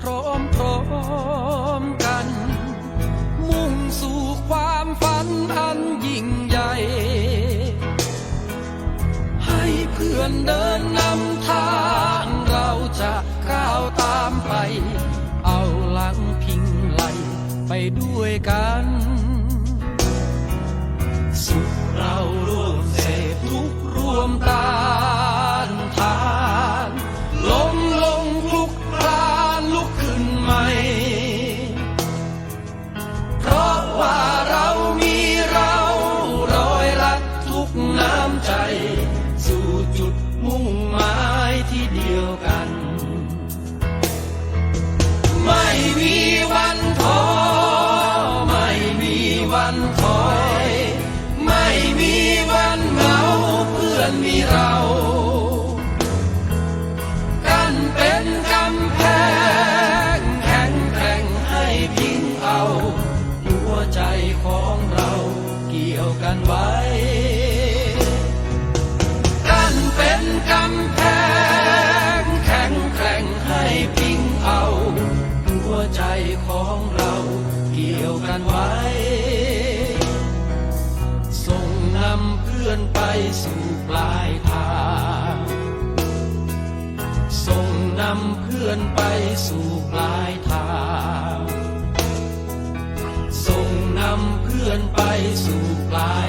พร้อมพร้อมกัน มุ่งสู่ความฝันอันยิ่งใหญ่ ให้เพื่อนเดินนำ อยไม่มีวันเหงาเพื่อนมีเรากันเป็นกำแพงแข็งแกร่งให้พิงเอาหัวใจของเราเกี่ยวกันไว้กันเป็นกำแพงแข็งแกร่งให้พิงเอาหัวใจของเราเกี่ยวกันไว้ สู่ปลายทางส่งนำเพื่อนไปสู่ปลายทางส่งนำเพื่อนไปสู่ปลาย